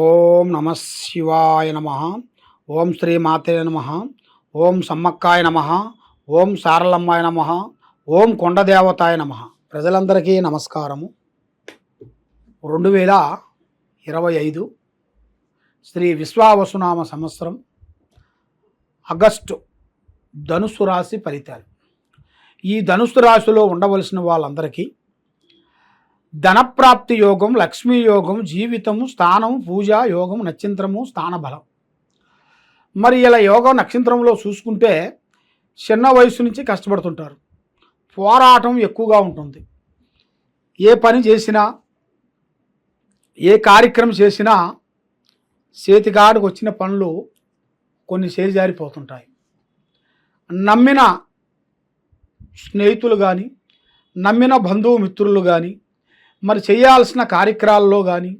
ఓం నమ శివాయ నమ ఓం శ్రీ మాతే నమ ఓం సమ్మక్కాయ నమ ఓం సారలమ్మాయ నమ ఓం కొండదేవతాయ నమ. ప్రజలందరికీ నమస్కారము. రెండు వేల ఇరవై ఐదు శ్రీ విశ్వావసునామ సంవత్సరం ఆగస్టు ధనుసు రాశి ఫలితాలు. ఈ ధనుసు రాశిలో ఉండవలసిన వాళ్ళందరికీ ధనప్రాప్తి యోగం లక్ష్మీ యోగం జీవితము స్థానం పూజ యోగం నక్షత్రము స్థాన బలం మరి ఇలా యోగం నక్షత్రంలో చూసుకుంటే చిన్న వయసు నుంచి కష్టపడుతుంటారు. పోరాటం ఎక్కువగా ఉంటుంది. ఏ పని చేసినా ఏ కార్యక్రమం చేసినా చేతికాడికి వచ్చిన పనులు కొన్ని చేజారిపోతుంటాయి. నమ్మిన స్నేహితులు కానీ నమ్మిన బంధువు మిత్రులు కానీ మరి చేయాల్సిన కార్యక్రమాల్లో కానీ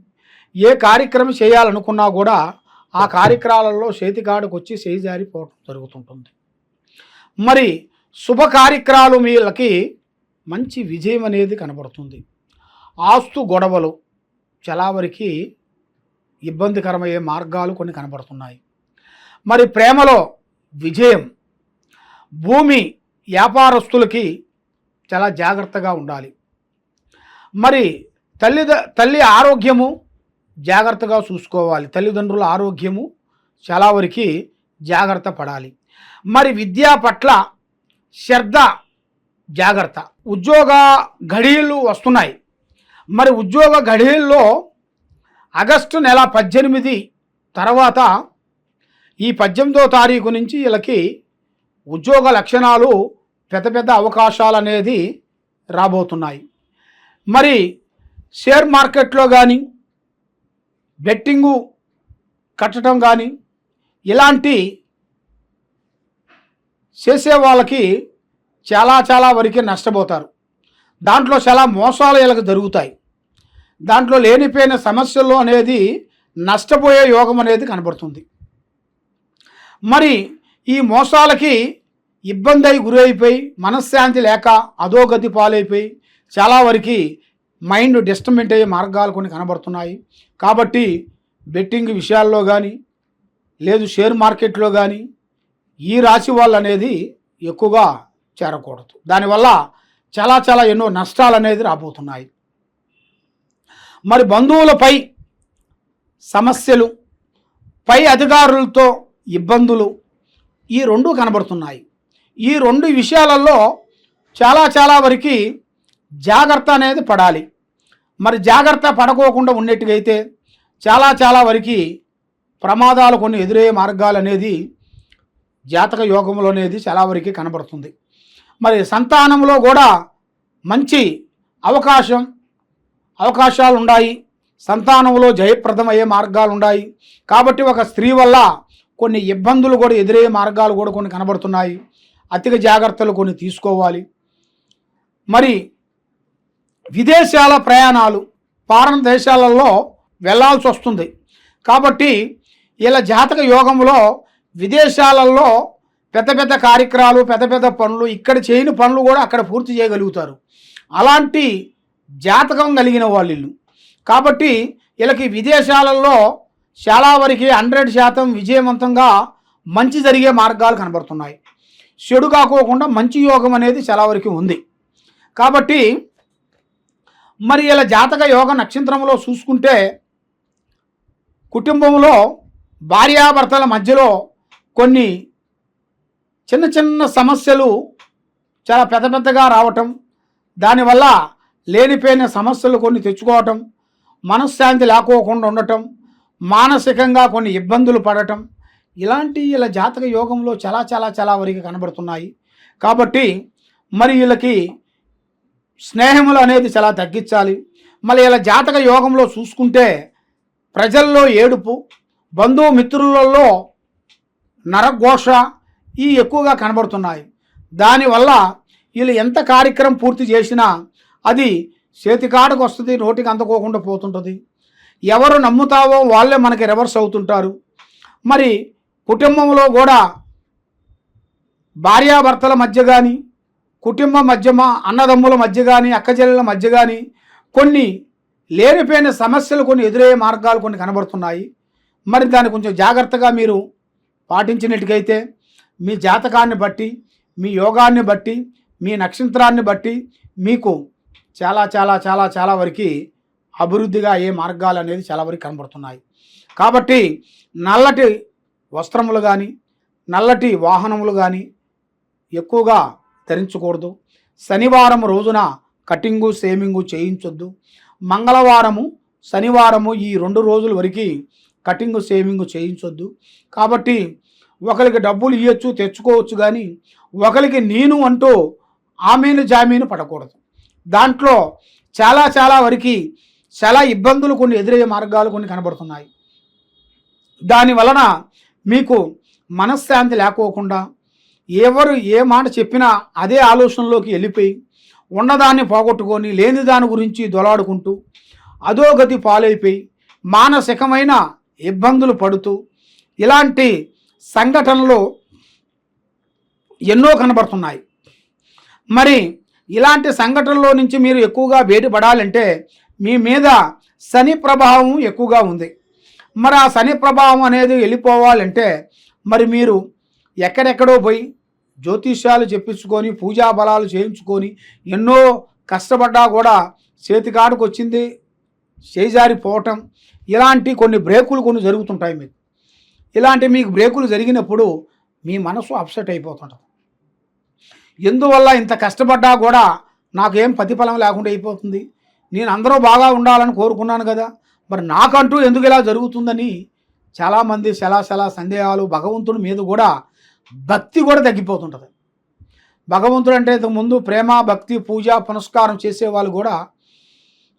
ఏ కార్యక్రమం చేయాలనుకున్నా కూడా ఆ కార్యక్రమాలలో చేతికాడికి వచ్చి చేయి జారిపోవడం జరుగుతుంటుంది. మరి శుభ కార్యక్రమాలు వీళ్ళకి మంచి విజయం అనేది కనబడుతుంది. ఆస్తు గొడవలు చాలా వరకు ఇబ్బందికరమయ్యే మార్గాలు కొన్ని కనబడుతున్నాయి. మరి ప్రేమలో విజయం భూమి వ్యాపారస్తులకి చాలా జాగ్రత్తగా ఉండాలి. మరి తల్లి తల్లి ఆరోగ్యము జాగ్రత్తగా చూసుకోవాలి. తల్లిదండ్రుల ఆరోగ్యము చాలా వరకు జాగ్రత్త పడాలి. మరి విద్య పట్ల శ్రద్ధ జాగ్రత్త. ఉద్యోగ ఘడియలు వస్తున్నాయి. మరి ఉద్యోగ ఘడియల్లో ఆగస్టు నెల పద్దెనిమిది తర్వాత ఈ పద్దెనిమిదో తారీఖు నుంచి వీళ్ళకి ఉద్యోగ లక్షణాలు పెద్ద పెద్ద అవకాశాలు అనేది రాబోతున్నాయి. మరి షేర్ మార్కెట్లో కానీ బెట్టింగు కట్టడం కానీ ఇలాంటి చేసే వాళ్ళకి చాలా చాలా వరకు నష్టపోతారు. దాంట్లో చాలా మోసాలు వీళ్ళకి జరుగుతాయి. దాంట్లో లేనిపోయిన సమస్యలు అనేది నష్టపోయే యోగం అనేది కనబడుతుంది. మరి ఈ మోసాలకి ఇబ్బంది అయి గురైపోయి మనశ్శాంతి లేక అధోగతి పాలైపోయి చాలా వరకు మైండ్ డిస్టర్బెంట్ అయ్యే మార్గాలు కొన్ని కనబడుతున్నాయి. కాబట్టి బెట్టింగ్ విషయాల్లో కానీ లేదు షేర్ మార్కెట్లో కానీ ఈ రాశి వాళ్ళు అనేది ఎక్కువగా చేరకూడదు. దానివల్ల చాలా చాలా ఎన్నో నష్టాలు అనేది రాబోతున్నాయి. మరి బంధువులపై సమస్యలు పై అధికారులతో ఇబ్బందులు ఈ రెండు కనబడుతున్నాయి. ఈ రెండు విషయాలలో చాలా చాలా వరకు జాగ్రత్త అనేది పడాలి. మరి జాగ్రత్త పడకోకుండా ఉన్నట్టుగైతే చాలా చాలా వరకు ప్రమాదాలు కొన్ని ఎదురయ్యే మార్గాలు అనేది జాతక యోగంలో అనేది చాలా వరకు కనబడుతుంది. మరి సంతానంలో కూడా మంచి అవకాశం అవకాశాలు ఉన్నాయి సంతానంలో జయప్రదమయ్యే మార్గాలు ఉన్నాయి కాబట్టి ఒక స్త్రీ వల్ల కొన్ని ఇబ్బందులు కూడా ఎదురయ్యే మార్గాలు కూడా కొన్ని కనబడుతున్నాయి. అతిగా జాగ్రత్తలు కొన్ని తీసుకోవాలి. మరి విదేశాల ప్రయాణాలు పారణ దేశాలలో వెళ్ళాల్సి వస్తుంది. కాబట్టి ఇలా జాతక యోగంలో విదేశాలలో పెద్ద పెద్ద కార్యక్రమాలు పెద్ద పెద్ద పనులు ఇక్కడ చేయని పనులు కూడా అక్కడ పూర్తి చేయగలుగుతారు. అలాంటి జాతకం కలిగిన వాళ్ళు కాబట్టి వీళ్ళకి విదేశాలలో చాలా వరకు హండ్రెడ్ శాతం విజయవంతంగా మంచి జరిగే మార్గాలు కనబడుతున్నాయి. చెడు కాకోకుండా మంచి యోగం అనేది చాలా వరకు ఉంది. కాబట్టి మరి ఇలా జాతక యోగ నక్షత్రంలో చూసుకుంటే కుటుంబంలో భార్యాభర్తల మధ్యలో కొన్ని చిన్న చిన్న సమస్యలు చాలా పెద్ద పెద్దగా రావటం దానివల్ల లేనిపోయిన సమస్యలు కొన్ని తెచ్చుకోవటం మనశ్శాంతి లేకోకుండా ఉండటం మానసికంగా కొన్ని ఇబ్బందులు పడటం ఇలాంటి ఇలా జాతక యోగంలో చాలా చాలా చాలా వరకు కనబడుతున్నాయి. కాబట్టి మరి వీళ్ళకి స్నేహములు అనేది చాలా తగ్గించాలి. మళ్ళీ ఇలా జాతక యోగంలో చూసుకుంటే ప్రజల్లో ఏడుపు బంధుమిత్రులలో నరఘోష ఈ ఎక్కువగా కనబడుతున్నాయి. దానివల్ల వీళ్ళు ఎంత కార్యక్రమం పూర్తి చేసినా అది చేతికాడకు వస్తుంది నోటికి అందుకోకుండా పోతుంటుంది. ఎవరు నమ్ముతావో వాళ్ళే మనకి రివర్స్ అవుతుంటారు. మరి కుటుంబంలో కూడా భార్యాభర్తల మధ్య కానీ కుటుంబ మధ్యమ అన్నదమ్ముల మధ్య కానీ అక్కచెల్లెల మధ్య కానీ కొన్ని లేనిపోయిన సమస్యలు కొన్ని ఎదురయ్యే మార్గాలు కొన్ని కనబడుతున్నాయి. మరి దాన్ని కొంచెం జాగ్రత్తగా మీరు పాటించినట్టుకైతే మీ జాతకాన్ని బట్టి మీ యోగాన్ని బట్టి మీ నక్షత్రాన్ని బట్టి మీకు చాలా చాలా చాలా చాలా వరకు అభివృద్ధిగా అయ్యే మార్గాలు అనేది చాలా వరకు కనబడుతున్నాయి. కాబట్టి నల్లటి వస్త్రములు కానీ నల్లటి వాహనములు కానీ ఎక్కువగా ధరించకూడదు. శనివారం రోజున కటింగు సేమింగు చేయించొద్దు. మంగళవారము శనివారము ఈ రెండు రోజుల వరకు కటింగు సేవింగ్ చేయించొద్దు. కాబట్టి ఒకరికి డబ్బులు ఇవ్వచ్చు తెచ్చుకోవచ్చు కానీ ఒకరికి నేను అంటూ ఆమెను జామీను పడకూడదు. దాంట్లో చాలా చాలా వరకు చాలా ఇబ్బందులు కొన్ని ఎదురయ్యే మార్గాలు కొన్ని కనబడుతున్నాయి. దాని వలన మీకు మనశ్శాంతి లేకోకుండా ఎవరు ఏ మాట చెప్పినా అదే ఆలోచనలోకి వెళ్ళిపోయి ఉన్నదాన్ని పోగొట్టుకొని లేని దాని గురించి దొలాడుకుంటూ అధోగతి పాలైపోయి మానసికమైన ఇబ్బందులు పడుతూ ఇలాంటి సంఘటనలు ఎన్నో కనబడుతున్నాయి. మరి ఇలాంటి సంఘటనలో నుంచి మీరు ఎక్కువగా బయటపడాలంటే మీ మీద శని ప్రభావం ఎక్కువగా ఉంది. మరి ఆ శని ప్రభావం అనేది వెళ్ళిపోవాలంటే మరి మీరు ఎక్కడెక్కడో పోయి జ్యోతిష్యాలు చెప్పించుకొని పూజా బలాలు చేయించుకొని ఎన్నో కష్టపడ్డా కూడా చేతికాడుకు వచ్చింది చేజారిపోవటం. ఇలాంటి కొన్ని బ్రేకులు కొన్ని జరుగుతుంటాయి మీకు. ఇలాంటి మీకు బ్రేకులు జరిగినప్పుడు మీ మనసు అప్సెట్ అయిపోతుంటుంది. ఎందువల్ల ఇంత కష్టపడ్డా కూడా నాకేం ప్రతిఫలం లేకుండా అయిపోతుంది? నేను అందరూ బాగా ఉండాలని కోరుకున్నాను కదా. మరి నాకంటూ ఎందుకు ఇలా జరుగుతుందని చాలామంది శలా శలా సందేహాలు భగవంతుడి మీద కూడా భక్తి కూడా తగ్గిపోతుంటుంది. భగవంతుడు అంటే ఇంతకుముందు ప్రేమ భక్తి పూజ పునస్కారం చేసేవాళ్ళు కూడా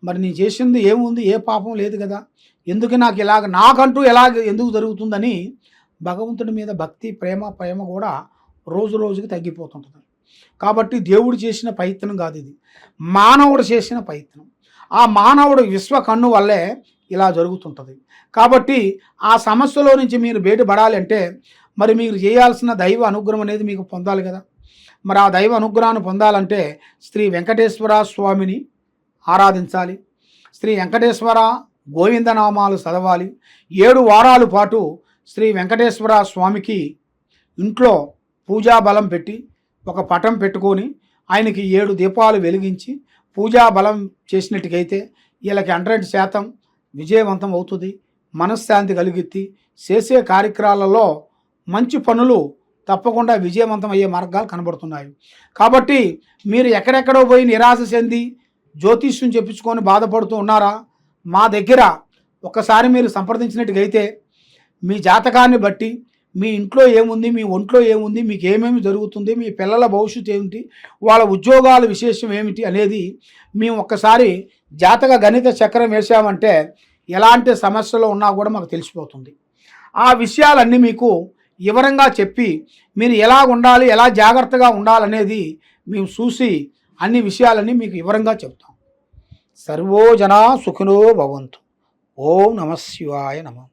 మరి నేను చేసింది ఏముంది ఏ పాపం లేదు కదా. ఎందుకు నాకు ఇలాగ నాకంటూ ఎలా ఎందుకు జరుగుతుందని భగవంతుడి మీద భక్తి ప్రేమ ప్రేమ కూడా రోజు రోజుకి తగ్గిపోతుంటుంది. కాబట్టి దేవుడు చేసిన ప్రయత్నం కాదు ఇది. మానవుడు చేసిన ప్రయత్నం. ఆ మానవుడు విశ్వ కన్ను వల్లే ఇలా జరుగుతుంటుంది. కాబట్టి ఆ సమస్యలో నుంచి మీరు బయటపడాలంటే మరి మీరు చేయాల్సిన దైవ అనుగ్రహం అనేది మీకు పొందాలి కదా. మరి ఆ దైవ అనుగ్రహాన్ని పొందాలంటే శ్రీ వెంకటేశ్వర స్వామిని ఆరాధించాలి. శ్రీ వెంకటేశ్వర గోవిందనామాలు చదవాలి. ఏడు వారాల పాటు శ్రీ వెంకటేశ్వర స్వామికి ఇంట్లో పూజా బలం పెట్టి ఒక పటం పెట్టుకొని ఆయనకి ఏడు దీపాలు వెలిగించి పూజా బలం చేసినట్టుకైతే వీళ్ళకి హండ్రెడ్ శాతం విజయవంతం అవుతుంది. మనశ్శాంతి కలిగిద్ది. చేసే కార్యక్రమాలలో మంచి పనులు తప్పకుండా విజయవంతం అయ్యే మార్గాలు కనబడుతున్నాయి. కాబట్టి మీరు ఎక్కడెక్కడో పోయి నిరాశ చెంది జ్యోతిష్యం చెప్పించుకొని బాధపడుతూ ఉన్నారా? మా దగ్గర ఒకసారి మీరు సంప్రదించినట్టుగైతే మీ జాతకాన్ని బట్టి మీ ఇంట్లో ఏముంది మీ ఒంట్లో ఏముంది మీకు ఏమేమి జరుగుతుంది మీ పిల్లల భవిష్యత్తు ఏమిటి వాళ్ళ ఉద్యోగాల విశేషం ఏమిటి అనేది మేము ఒక్కసారి జాతక గణిత చక్రం వేసామంటే ఎలాంటి సమస్యలు ఉన్నా కూడా మాకు తెలిసిపోతుంది. ఆ విషయాలన్నీ మీకు వివరంగా చెప్పి మీరు ఎలా ఉండాలి ఎలా జాగ్రత్తగా ఉండాలనేది మేము చూసి అన్ని విషయాలని మీకు వివరంగా చెప్తాం. సర్వోజన సుఖినో భవంతు. ఓం నమ శివాయ నమః.